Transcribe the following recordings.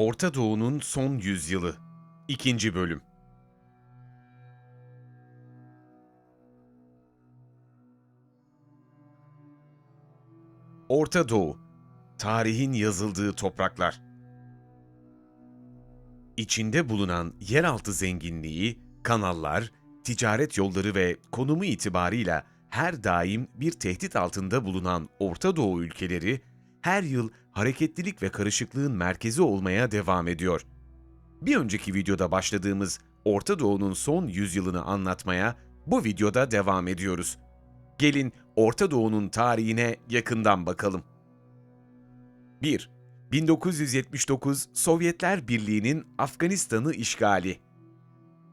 Orta Doğu'nun son yüzyılı. 2. bölüm. Orta Doğu. Tarihin yazıldığı topraklar. İçinde bulunan yeraltı zenginliği, kanallar, ticaret yolları ve konumu itibarıyla her daim bir tehdit altında bulunan Orta Doğu ülkeleri her yıl hareketlilik ve karışıklığın merkezi olmaya devam ediyor. Bir önceki videoda başladığımız Orta Doğu'nun son yüzyılını anlatmaya bu videoda devam ediyoruz. Gelin Orta Doğu'nun tarihine yakından bakalım. 1. 1979 Sovyetler Birliği'nin Afganistan'ı işgali.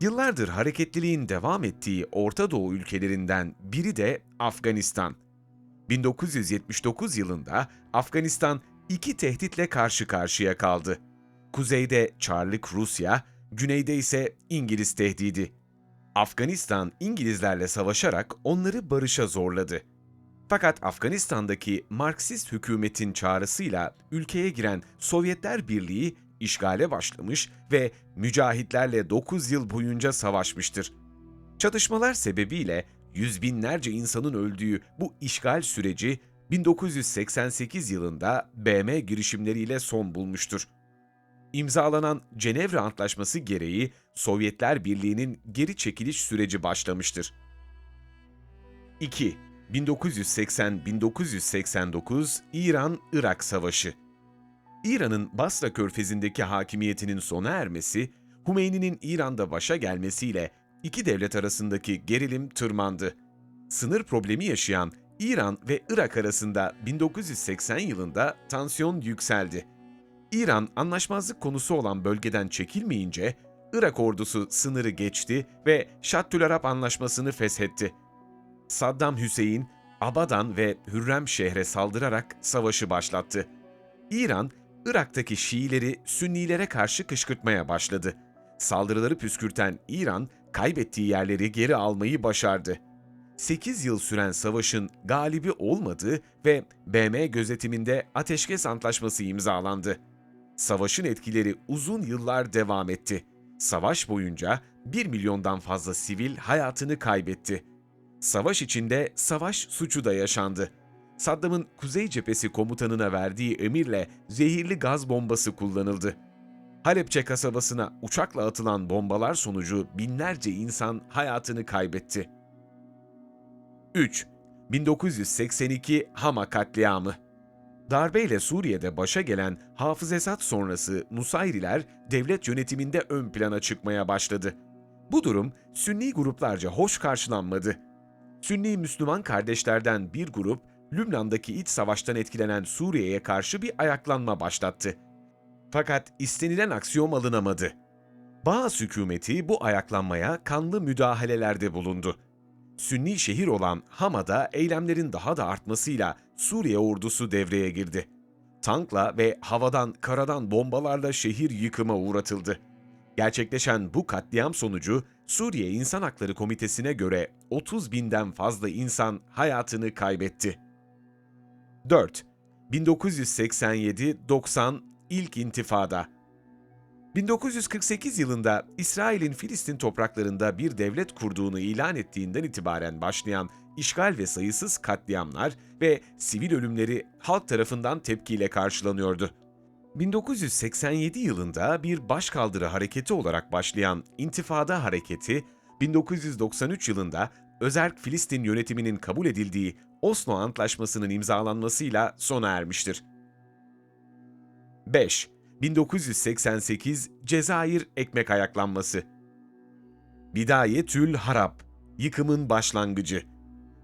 Yıllardır hareketliliğin devam ettiği Orta Doğu ülkelerinden biri de Afganistan. 1979 yılında Afganistan iki tehditle karşı karşıya kaldı. Kuzeyde Çarlık Rusya, güneyde ise İngiliz tehdidi. Afganistan İngilizlerle savaşarak onları barışa zorladı. Fakat Afganistan'daki Marksist hükümetin çağrısıyla ülkeye giren Sovyetler Birliği işgale başlamış ve mücahitlerle 9 yıl boyunca savaşmıştır. Çatışmalar sebebiyle yüz binlerce insanın öldüğü bu işgal süreci 1988 yılında BM girişimleriyle son bulmuştur. İmzalanan Cenevre Antlaşması gereği Sovyetler Birliği'nin geri çekiliş süreci başlamıştır. 2. 1980-1989 İran-Irak Savaşı İran'ın Basra körfezindeki hakimiyetinin sona ermesi, Hümeyni'nin İran'da başa gelmesiyle iki devlet arasındaki gerilim tırmandı. Sınır problemi yaşayan İran ve Irak arasında 1980 yılında tansiyon yükseldi. İran anlaşmazlık konusu olan bölgeden çekilmeyince Irak ordusu sınırı geçti ve Şattülarap Anlaşması'nı feshetti. Saddam Hüseyin, Abadan ve Hürrem şehre saldırarak savaşı başlattı. İran, Irak'taki Şiileri Sünnilere karşı kışkırtmaya başladı. Saldırıları püskürten İran, kaybettiği yerleri geri almayı başardı. 8 yıl süren savaşın galibi olmadığı ve BM gözetiminde ateşkes antlaşması imzalandı. Savaşın etkileri uzun yıllar devam etti. Savaş boyunca 1 milyondan fazla sivil hayatını kaybetti. Savaş içinde savaş suçu da yaşandı. Saddam'ın Kuzey Cephesi komutanına verdiği emirle zehirli gaz bombası kullanıldı. Halepçe kasabasına uçakla atılan bombalar sonucu binlerce insan hayatını kaybetti. 3. 1982 Hama katliamı Darbeyle Suriye'de başa gelen Hafız Esad sonrası Nusayriler devlet yönetiminde ön plana çıkmaya başladı. Bu durum Sünni gruplarca hoş karşılanmadı. Sünni Müslüman kardeşlerden bir grup Lübnan'daki iç savaştan etkilenen Suriye'ye karşı bir ayaklanma başlattı. Fakat istenilen aksiyon alınamadı. Baas hükümeti bu ayaklanmaya kanlı müdahalelerde bulundu. Sünni şehir olan Hama'da eylemlerin daha da artmasıyla Suriye ordusu devreye girdi. Tankla ve havadan karadan bombalarla şehir yıkıma uğratıldı. Gerçekleşen bu katliam sonucu Suriye İnsan Hakları Komitesi'ne göre 30 binden fazla insan hayatını kaybetti. 4. 1987-90 İlk İntifada 1948 yılında İsrail'in Filistin topraklarında bir devlet kurduğunu ilan ettiğinden itibaren başlayan işgal ve sayısız katliamlar ve sivil ölümleri halk tarafından tepkiyle karşılanıyordu. 1987 yılında bir başkaldırı hareketi olarak başlayan İntifada Hareketi, 1993 yılında özerk Filistin yönetiminin kabul edildiği Oslo Antlaşması'nın imzalanmasıyla sona ermiştir. 5. 1988 Cezayir Ekmek Ayaklanması Bidayetül Harap, yıkımın başlangıcı.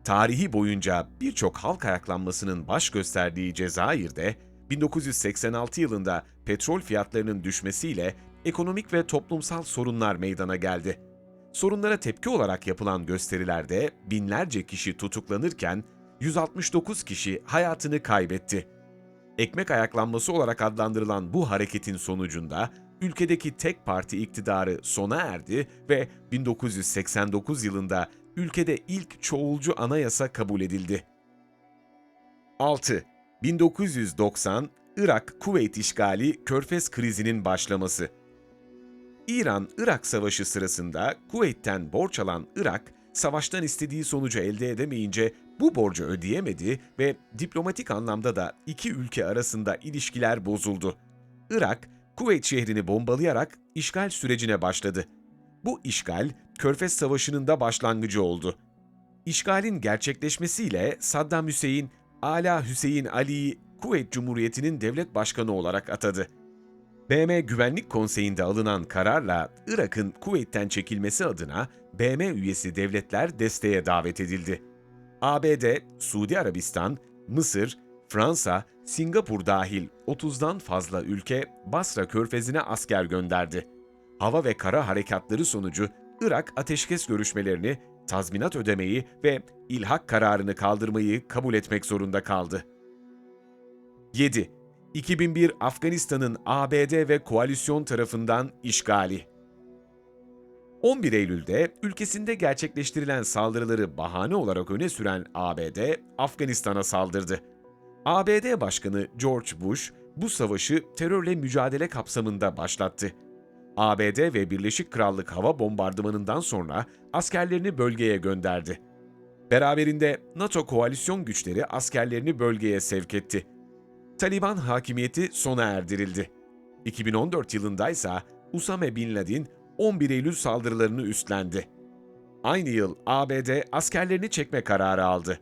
Tarihi boyunca birçok halk ayaklanmasının baş gösterdiği Cezayir'de 1986 yılında petrol fiyatlarının düşmesiyle ekonomik ve toplumsal sorunlar meydana geldi. Sorunlara tepki olarak yapılan gösterilerde binlerce kişi tutuklanırken 169 kişi hayatını kaybetti. Ekmek ayaklanması olarak adlandırılan bu hareketin sonucunda ülkedeki tek parti iktidarı sona erdi ve 1989 yılında ülkede ilk çoğulcu anayasa kabul edildi. 6. 1990 Irak-Kuveyt işgali, Körfez krizinin başlaması. İran-Irak savaşı sırasında Kuveyt'ten borç alan Irak, savaştan istediği sonucu elde edemeyince bu borcu ödeyemedi ve diplomatik anlamda da iki ülke arasında ilişkiler bozuldu. Irak, Kuveyt şehrini bombalayarak işgal sürecine başladı. Bu işgal, Körfez Savaşı'nın da başlangıcı oldu. İşgalin gerçekleşmesiyle Saddam Hüseyin, Ala Hüseyin Ali'yi Kuveyt Cumhuriyeti'nin devlet başkanı olarak atadı. BM Güvenlik Konseyi'nde alınan kararla Irak'ın Kuveyt'ten çekilmesi adına BM üyesi devletler desteğe davet edildi. ABD, Suudi Arabistan, Mısır, Fransa, Singapur dahil 30'dan fazla ülke Basra körfezine asker gönderdi. Hava ve kara harekatları sonucu Irak ateşkes görüşmelerini, tazminat ödemeyi ve ilhak kararını kaldırmayı kabul etmek zorunda kaldı. 7. 2001 Afganistan'ın ABD ve koalisyon tarafından işgali. 11 Eylül'de ülkesinde gerçekleştirilen saldırıları bahane olarak öne süren ABD, Afganistan'a saldırdı. ABD Başkanı George Bush, bu savaşı terörle mücadele kapsamında başlattı. ABD ve Birleşik Krallık hava bombardımanından sonra askerlerini bölgeye gönderdi. Beraberinde NATO koalisyon güçleri askerlerini bölgeye sevk etti. Taliban hakimiyeti sona erdirildi. 2014 yılında ise Usame Bin Laden 11 Eylül saldırılarını üstlendi. Aynı yıl ABD askerlerini çekme kararı aldı.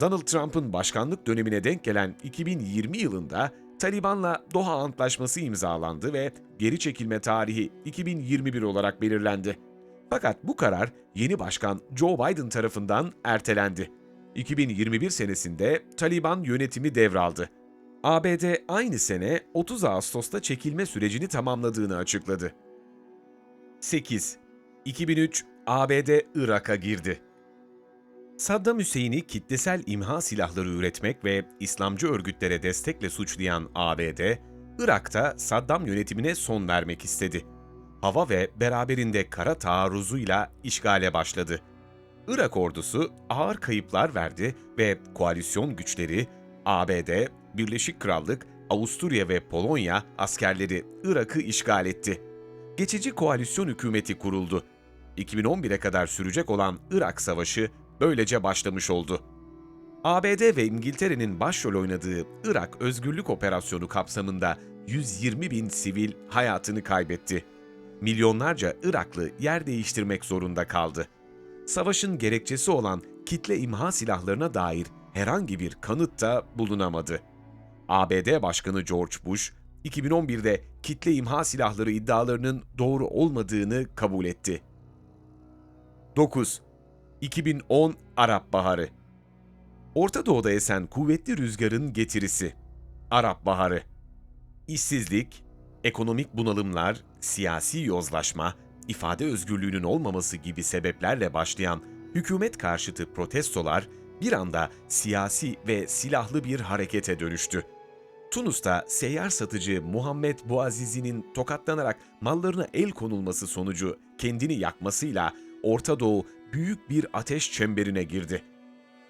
Donald Trump'ın başkanlık dönemine denk gelen 2020 yılında Taliban'la Doha Antlaşması imzalandı ve geri çekilme tarihi 2021 olarak belirlendi. Fakat bu karar yeni başkan Joe Biden tarafından ertelendi. 2021 senesinde Taliban yönetimi devraldı. ABD aynı sene 30 Ağustos'ta çekilme sürecini tamamladığını açıkladı. 8. 2003 ABD Irak'a girdi. Saddam Hüseyin'i kitlesel imha silahları üretmek ve İslamcı örgütlere destekle suçlayan ABD, Irak'ta Saddam yönetimine son vermek istedi. Hava ve beraberinde kara taarruzuyla işgale başladı. Irak ordusu ağır kayıplar verdi ve koalisyon güçleri ABD, Birleşik Krallık, Avusturya ve Polonya askerleri Irak'ı işgal etti. Geçici koalisyon hükümeti kuruldu. 2011'e kadar sürecek olan Irak Savaşı böylece başlamış oldu. ABD ve İngiltere'nin başrol oynadığı Irak Özgürlük Operasyonu kapsamında 120 bin sivil hayatını kaybetti. Milyonlarca Iraklı yer değiştirmek zorunda kaldı. Savaşın gerekçesi olan kitle imha silahlarına dair herhangi bir kanıt da bulunamadı. ABD Başkanı George Bush, 2011'de kitle imha silahları iddialarının doğru olmadığını kabul etti. 9. 2010 Arap Baharı Orta Doğu'da esen kuvvetli rüzgarın getirisi. Arap Baharı İşsizlik, ekonomik bunalımlar, siyasi yozlaşma, ifade özgürlüğünün olmaması gibi sebeplerle başlayan hükümet karşıtı protestolar bir anda siyasi ve silahlı bir harekete dönüştü. Tunus'ta seyyar satıcı Muhammed Boazizi'nin tokatlanarak mallarına el konulması sonucu kendini yakmasıyla Orta Doğu büyük bir ateş çemberine girdi.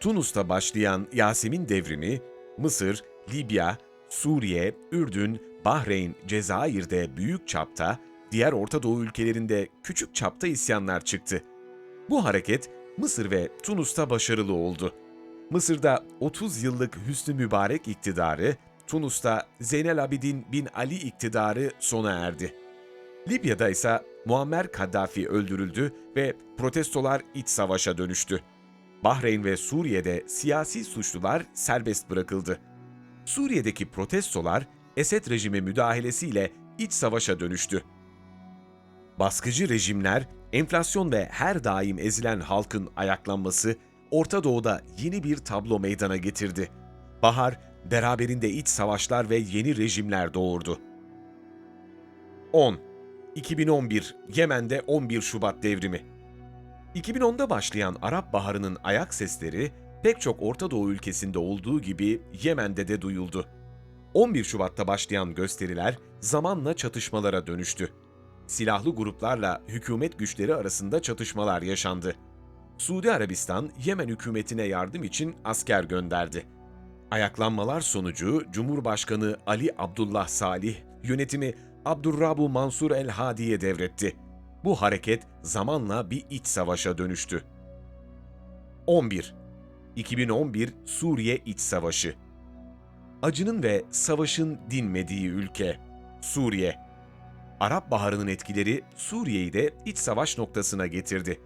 Tunus'ta başlayan Yasemin devrimi, Mısır, Libya, Suriye, Ürdün, Bahreyn, Cezayir'de büyük çapta, diğer Orta Doğu ülkelerinde küçük çapta isyanlar çıktı. Bu hareket Mısır ve Tunus'ta başarılı oldu. Mısır'da 30 yıllık Hüsnü Mübarek iktidarı, Tunus'ta Zeynel Abidin bin Ali iktidarı sona erdi. Libya'da ise Muammer Kaddafi öldürüldü ve protestolar iç savaşa dönüştü. Bahreyn ve Suriye'de siyasi suçlular serbest bırakıldı. Suriye'deki protestolar Esed rejimi müdahalesiyle iç savaşa dönüştü. Baskıcı rejimler, enflasyon ve her daim ezilen halkın ayaklanması Orta Doğu'da yeni bir tablo meydana getirdi. Bahar, beraberinde iç savaşlar ve yeni rejimler doğurdu. 10. 2011 Yemen'de 11 Şubat devrimi. 2010'da başlayan Arap Baharı'nın ayak sesleri pek çok Orta Doğu ülkesinde olduğu gibi Yemen'de de duyuldu. 11 Şubat'ta başlayan gösteriler zamanla çatışmalara dönüştü. Silahlı gruplarla hükümet güçleri arasında çatışmalar yaşandı. Suudi Arabistan, Yemen hükümetine yardım için asker gönderdi. Ayaklanmalar sonucu Cumhurbaşkanı Ali Abdullah Salih yönetimi Abdurrabu Mansur el-Hadi'ye devretti. Bu hareket zamanla bir iç savaşa dönüştü. 11. 2011 Suriye İç Savaşı Acının ve savaşın dinmediği ülke Suriye. Arap Baharı'nın etkileri Suriye'yi de iç savaş noktasına getirdi.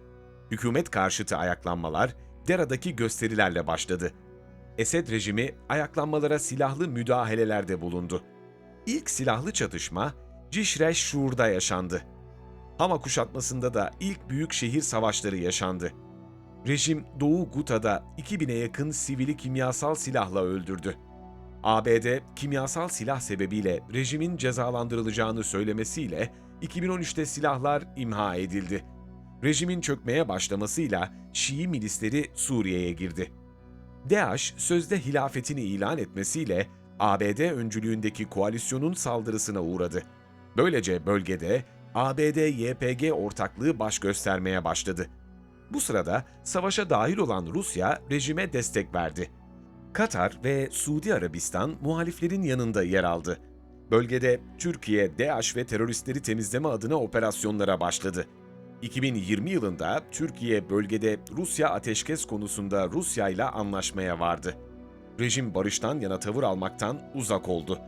Hükümet karşıtı ayaklanmalar Dera'daki gösterilerle başladı. Esed rejimi ayaklanmalara silahlı müdahalelerde bulundu. İlk silahlı çatışma Cişre Şur'da yaşandı. Hama kuşatmasında da ilk büyük şehir savaşları yaşandı. Rejim Doğu Guta'da 2000'e yakın sivili kimyasal silahla öldürdü. ABD kimyasal silah sebebiyle rejimin cezalandırılacağını söylemesiyle 2013'te silahlar imha edildi. Rejimin çökmeye başlamasıyla Şii milisleri Suriye'ye girdi. DAEŞ sözde hilafetini ilan etmesiyle ABD öncülüğündeki koalisyonun saldırısına uğradı. Böylece bölgede ABD-YPG ortaklığı baş göstermeye başladı. Bu sırada savaşa dahil olan Rusya rejime destek verdi. Katar ve Suudi Arabistan muhaliflerin yanında yer aldı. Bölgede Türkiye, DAEŞ ve teröristleri temizleme adına operasyonlara başladı. 2020 yılında Türkiye bölgede Rusya ateşkes konusunda Rusya ile anlaşmaya vardı. Rejim barıştan yana tavır almaktan uzak oldu.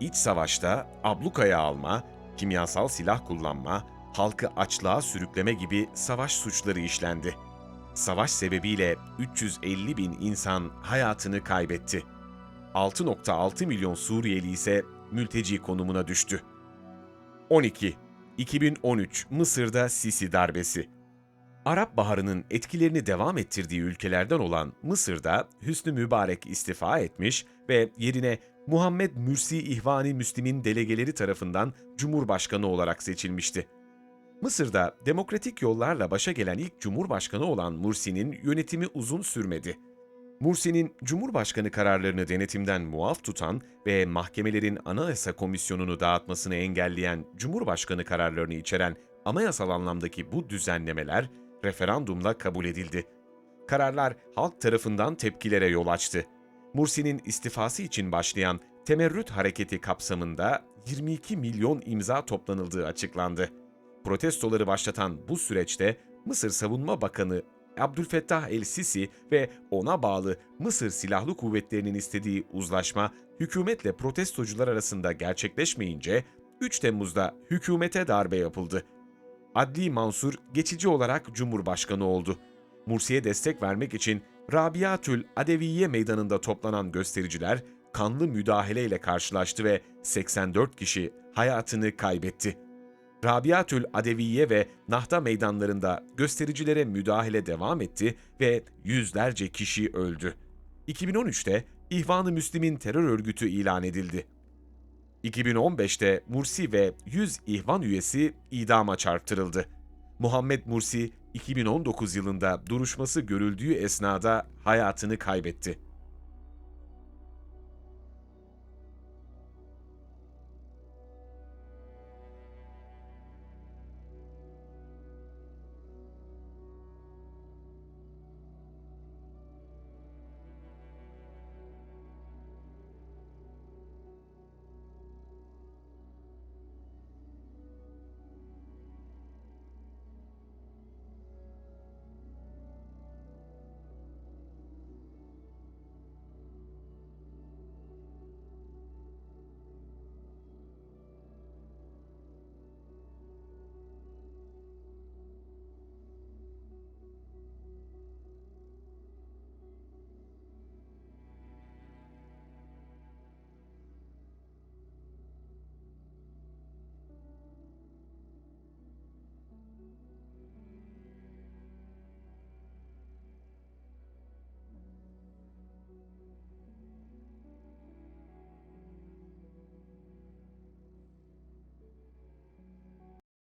İç savaşta ablukaya alma, kimyasal silah kullanma, halkı açlığa sürükleme gibi savaş suçları işlendi. Savaş sebebiyle 350 bin insan hayatını kaybetti. 6.6 milyon Suriyeli ise mülteci konumuna düştü. 12. 2013 Mısır'da Sisi darbesi. Arap Baharı'nın etkilerini devam ettirdiği ülkelerden olan Mısır'da Hüsnü Mübarek istifa etmiş ve yerine Muhammed Mürsi İhvani Müslim'in delegeleri tarafından Cumhurbaşkanı olarak seçilmişti. Mısır'da demokratik yollarla başa gelen ilk cumhurbaşkanı olan Mursi'nin yönetimi uzun sürmedi. Mursi'nin Cumhurbaşkanı kararlarını denetimden muaf tutan ve mahkemelerin Anayasa Komisyonu'nu dağıtmasını engelleyen Cumhurbaşkanı kararlarını içeren anayasal anlamdaki bu düzenlemeler referandumla kabul edildi. Kararlar halk tarafından tepkilere yol açtı. Mursi'nin istifası için başlayan temerrüt hareketi kapsamında 22 milyon imza toplanıldığı açıklandı. Protestoları başlatan bu süreçte Mısır Savunma Bakanı Abdülfettah el-Sisi ve ona bağlı Mısır Silahlı Kuvvetleri'nin istediği uzlaşma hükümetle protestocular arasında gerçekleşmeyince 3 Temmuz'da hükümete darbe yapıldı. Adli Mansur geçici olarak Cumhurbaşkanı oldu. Mursi'ye destek vermek için Rabiatül Adeviye meydanında toplanan göstericiler kanlı müdahaleyle karşılaştı ve 84 kişi hayatını kaybetti. Rabiatül Adeviye ve Nahda meydanlarında göstericilere müdahale devam etti ve yüzlerce kişi öldü. 2013'te İhvan-ı Müslim'in terör örgütü ilan edildi. 2015'te Mursi ve 100 İhvan üyesi idama çarptırıldı. Muhammed Mursi 2019 yılında duruşması görüldüğü esnada hayatını kaybetti.